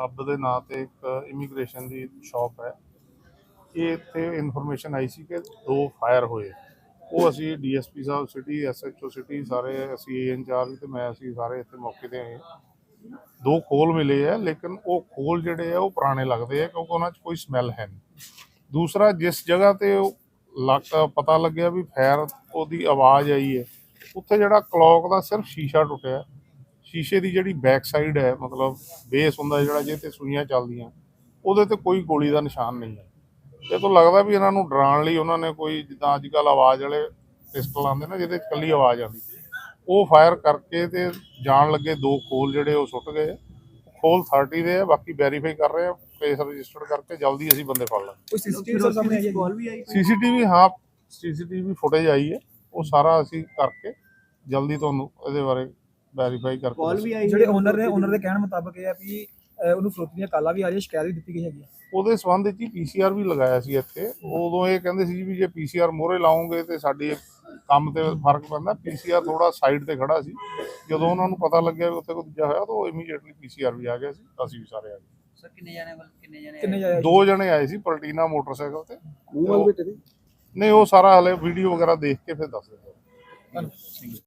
ਹੱਬ ਦੇ ਨਾਂ ਤੇ ਇੱਕ ਇਮੀਗ੍ਰੇਸ਼ਨ ਦੀ ਸ਼ਾਪ ਹੈ। ਇਹ ਇੱਥੇ ਇਨਫੋਰਮੇਸ਼ਨ ਆਈ ਸੀ ਕਿ ਦੋ ਫਾਇਰ ਹੋਏ। ਉਹ ਅਸੀਂ ਡੀਐਸਪੀ ਸਾਹਿਬ ਸਿਟੀ ਐਸਐਚਓ ਸਿਟੀ ਸਾਰੇ ਅਸੀਂ ਏ ਇੰਚਾਰਜ ਤੇ ਮੈਂ ਅਸੀਂ ਸਾਰੇ ਇੱਥੇ ਮੌਕੇ ਤੇ ਆਏ ਦੋ ਖੋਲ ਮਿਲੇ ਆ, ਲੇਕਿਨ ਉਹ ਖੋਲ ਜਿਹੜੇ ਆ, ਉਹ ਪੁਰਾਣੇ ਲੱਗਦੇ ਆ ਕਿਉਂਕਿ ਉਹਨਾਂ 'ਚ ਕੋਈ ਸਮੈਲ ਹੈ ਨਹੀਂ। ਦੂਸਰਾ, ਜਿਸ ਜਗ੍ਹਾ ਤੇ ਉਹ ਲੱਗ ਪਤਾ ਲੱਗਿਆ ਵੀ ਫਾਇਰ ਉਹਦੀ ਆਵਾਜ਼ ਆਈ ਹੈ, ਉੱਥੇ ਜਿਹੜਾ ਕਲੌਕ ਦਾ ਸਿਰਫ ਸ਼ੀਸ਼ਾ ਟੁੱਟਿਆ। ਸ਼ੀਸ਼ੇ ਦੀ ਜਿਹੜੀ ਬੈਕ ਸਾਈਡ ਹੈ ਮਤਲਬ ਬੇਸ ਹੁੰਦਾ ਜਿਹੜਾ ਜਿਹਦੇ ਤੇ ਸੂਈਆਂ ਚੱਲਦੀਆਂ ਉਹਦੇ ਤੇ ਕੋਈ ਗੋਲੀ ਦਾ ਨਿਸ਼ਾਨ ਨਹੀਂ ਹੈ। ਇਹ ਤੋਂ ਲੱਗਦਾ ਵੀ ਇਹਨਾਂ ਨੂੰ ਡਰਾਉਣ ਲਈ ਉਹਨਾਂ ਨੇ ਕੋਈ ਜਿੱਦਾਂ ਅੱਜ ਕੱਲ ਆਵਾਜ਼ ਵਾਲੇ ਪਿਸਟਲ ਆਉਂਦੇ ਨਾ ਜਿਹਦੇ 'ਚ ਇਕੱਲੀ ਆਵਾਜ਼ ਆਉਂਦੀ। ਉਹ ਫਾਇਰ ਕਰਕੇ ਤੇ ਜਾਣ ਲੱਗੇ ਦੋ ਖੋਲ ਜਿਹੜੇ ਉਹ ਸੁੱਟ ਗਏ। ਖੋਲ 30 ਦੇ ਆ ਬਾਕੀ ਵੈਰੀਫਾਈ ਕਰ ਰਹੇ ਆ ਕੇਸ ਰਜਿਸਟਰ ਕਰਕੇ ਜਲਦੀ ਅਸੀਂ ਬੰਦੇ ਫੜ ਲਾਂਗੇ। ਕੋਈ ਸੀਸੀਟੀਵੀ ਸਾਹਮਣੇ ਆਈ ਹੈ ਕਾਲ ਵੀ ਆਈ। ਸੀਸੀਟੀਵੀ ਹਾਂ ਸੀਸੀਟੀਵੀ ਫੁਟੇਜ ਆਈ ਹੈ। ਉਹ ਸਾਰਾ ਅਸੀਂ ਕਰਕੇ ਜਲਦੀ ਤੁਹਾਨੂੰ ਇਹਦੇ ਬਾਰੇ ਵੈਰੀਫਾਈ ਕਰਕੇ ਕਾਲ ਵੀ ਆਈ ਜਿਹੜੇ ਓਨਰ ਨੇ ਓਨਰ ਦੇ ਕਹਿਣ ਮੁਤਾਬਕ ਇਹ ਹੈ ਵੀ ਅਹ, ਉਹਨੂੰ ਫਰੋਤੀ ਦੀਆਂ ਕਾਲਾਂ ਵੀ ਆ ਰਹੀਆਂ ਸ਼ਿਕਾਇਤ ਵੀ ਦਿੱਤੀ ਗਈ ਹੈਗੀ ਹੈ। ਉਹਦੇ ਸੰਬੰਧ ਵਿੱਚ ਹੀ ਪੀਸੀਆਰ ਵੀ ਲਗਾਇਆ ਸੀ ਇੱਥੇ। ਉਦੋਂ ਇਹ ਕਹਿੰਦੇ ਸੀ ਵੀ ਜੇ ਪੀਸੀਆਰ ਮੋਹਰੇ ਲਾਉਂਗੇ ਤੇ ਸਾਡੀ ਕੰਮ ਤੇ ਫ਼ਰਕ ਪੈਂਦਾ। ਪੀਸੀਆਰ ਥੋੜਾ ਸਾਈਡ ਤੇ ਖੜਾ ਸੀ। ਜਦੋਂ ਉਹਨਾਂ ਨੂੰ ਪਤਾ ਲੱਗਿਆ ਵੀ ਉੱਥੇ ਕੋਈ ਦੂਜਾ ਹੋਇਆ ਤਾਂ ਉਹ ਇਮੀਡੀਏਟਲੀ ਪੀਸੀਆਰ ਵੀ ਆ ਗਿਆ ਸੀ। ਅਸੀਂ ਵੀ ਸਾਰੇ ਆ ਗਏ। ਸਰ ਕਿੰਨੇ ਜਾਣੇ ਵੱਲ ਕਿੰਨੇ ਜਾਣੇ ਕਿੰਨੇ ਜਾਇਆ ਦੋ ਜਣੇ ਆਏ ਸੀ ਪਲਟੀਨਾ ਮੋਟਰਸਾਈਕਲ ਤੇ। ਮੂੰਹ ਵੱਲ ਨਹੀਂ ਉਹ ਸਾਰਾ ਹਲੇ ਵੀਡੀਓ ਵਗੈਰਾ ਦੇਖ ਕੇ ਫਿਰ ਦੱਸ ਦਿੰਦੇ